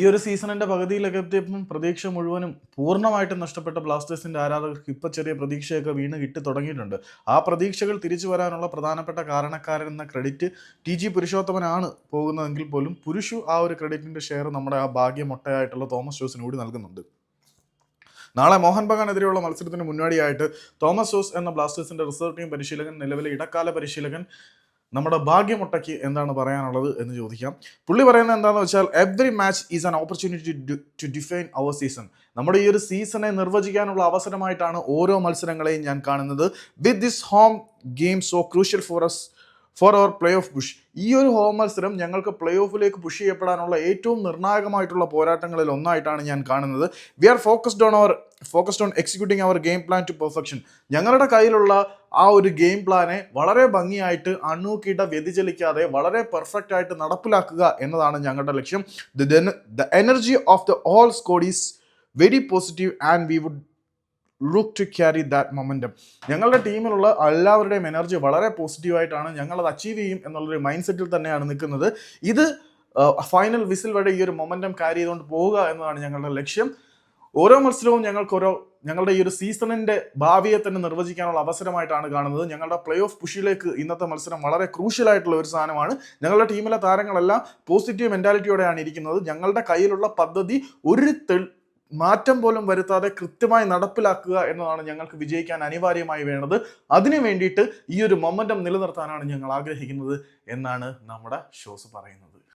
ഈ ഒരു സീസണിന്റെ പകുതിയിലൊക്കെ എത്തിയപ്പം പ്രതീക്ഷ മുഴുവനും പൂർണമായിട്ടും നഷ്ടപ്പെട്ട ബ്ലാസ്റ്റേഴ്സിന്റെ ആരാധകർക്ക് ഇപ്പൊ ചെറിയ പ്രതീക്ഷയൊക്കെ വീണ് കിട്ടി തുടങ്ങിയിട്ടുണ്ട്. ആ പ്രതീക്ഷകൾ തിരിച്ചു വരാനുള്ള പ്രധാനപ്പെട്ട കാരണക്കാരൻ എന്ന ക്രെഡിറ്റ് ടി ജി പുരുഷോത്തമനാണ് പോകുന്നതെങ്കിൽ പോലും പുരുഷു ആ ഒരു ക്രെഡിറ്റിന്റെ ഷെയർ നമ്മുടെ ആ ഭാഗ്യമൊട്ടയായിട്ടുള്ള തോമസ് ജോസിന് കൂടി നൽകുന്നുണ്ട്. നാളെ മോഹൻ ബഗാനെതിരെയുള്ള മത്സരത്തിന് മുന്നോടിയായിട്ട് തോമസ് ജോസ് എന്ന ബ്ലാസ്റ്റേഴ്സിന്റെ റിസർവ് ടീം പരിശീലകൻ നിലവിലെ ഇടക്കാല പരിശീലകൻ നമ്മുടെ ഭാഗ്യമുട്ടയ്ക്ക് എന്താണ് പറയാനുള്ളത് എന്ന് ചോദിക്കാം. പുള്ളി പറയുന്നത് എന്താണെന്ന് വെച്ചാൽ every match is an opportunity to define our season നമ്മുടെ ഈ ഒരു സീസണെ നിർവചിക്കാനുള്ള അവസരമായിട്ടാണ് ഓരോ മത്സരങ്ങളെയും ഞാൻ കാണുന്നത്. With this home game so crucial for us for our playoff push ഈ ഒരു ഹോം മത്സരം ഞങ്ങൾക്ക് പ്ലേ ഓഫിലേക്ക് പുഷ് ചെയ്യപ്പെടാനുള്ള ഏറ്റവും നിർണായകമായിട്ടുള്ള പോരാട്ടങ്ങളിൽ ഒന്നായിട്ടാണ് ഞാൻ കാണുന്നത്. We are focused on our focused on executing our game plan to perfection ഞങ്ങളുടെ കയ്യിലുള്ള ആ ഒരു ഗെയിം പ്ലാനെ വളരെ ഭംഗിയായിട്ട് അണുക്കിട വ്യതിചലിക്കാതെ വളരെ പെർഫെക്റ്റ് ആയിട്ട് നടപ്പിലാക്കുക എന്നതാണ് ഞങ്ങളുടെ ലക്ഷ്യം. The energy of the all squad is very positive and we would look to carry that momentum ഞങ്ങളുടെ ടീമിലുള്ള എല്ലാവരുടെയും എനർജി വളരെ പോസിറ്റീവായിട്ടാണ് ഞങ്ങളത് അച്ചീവ് ചെയ്യും എന്നുള്ളൊരു മൈൻഡ് സെറ്റിൽ തന്നെയാണ് നിൽക്കുന്നത്. ഇത് ഫൈനൽ വിസിൽ വരെ ഈ ഒരു മൊമെന്റം ക്യാരി ചെയ്തുകൊണ്ട് പോവുക എന്നതാണ് ഞങ്ങളുടെ ലക്ഷ്യം. ഓരോ മത്സരവും ഞങ്ങൾക്ക് ഓരോ ഞങ്ങളുടെ ഈ ഒരു സീസണിന്റെ ഭാവിയെ തന്നെ നിർവചിക്കാനുള്ള അവസരമായിട്ടാണ് കാണുന്നത്. ഞങ്ങളുടെ പ്ലേ ഓഫ് പുഷിലേക്ക് ഇന്നത്തെ മത്സരം വളരെ ക്രൂഷ്യൽ ആയിട്ടുള്ള ഒരു സാധനമാണ്. ഞങ്ങളുടെ ടീമിലെ താരങ്ങളെല്ലാം പോസിറ്റീവ് മെന്റാലിറ്റിയോടെയാണ് ഇരിക്കുന്നത്. ഞങ്ങളുടെ കയ്യിലുള്ള പദ്ധതി ഒരു മാറ്റം പോലും വരുത്താതെ കൃത്യമായി നടപ്പിലാക്കുക എന്നതാണ് ഞങ്ങൾക്ക് വിജയിക്കാൻ അനിവാര്യമായി വേണ്ടത്. അതിനു വേണ്ടിയിട്ട് ഈ ഒരു മൊമെന്റം നിലനിർത്താനാണ് ഞങ്ങൾ ആഗ്രഹിക്കുന്നത് എന്നാണ് നമ്മുടെ ഷോസ് പറയുന്നത്.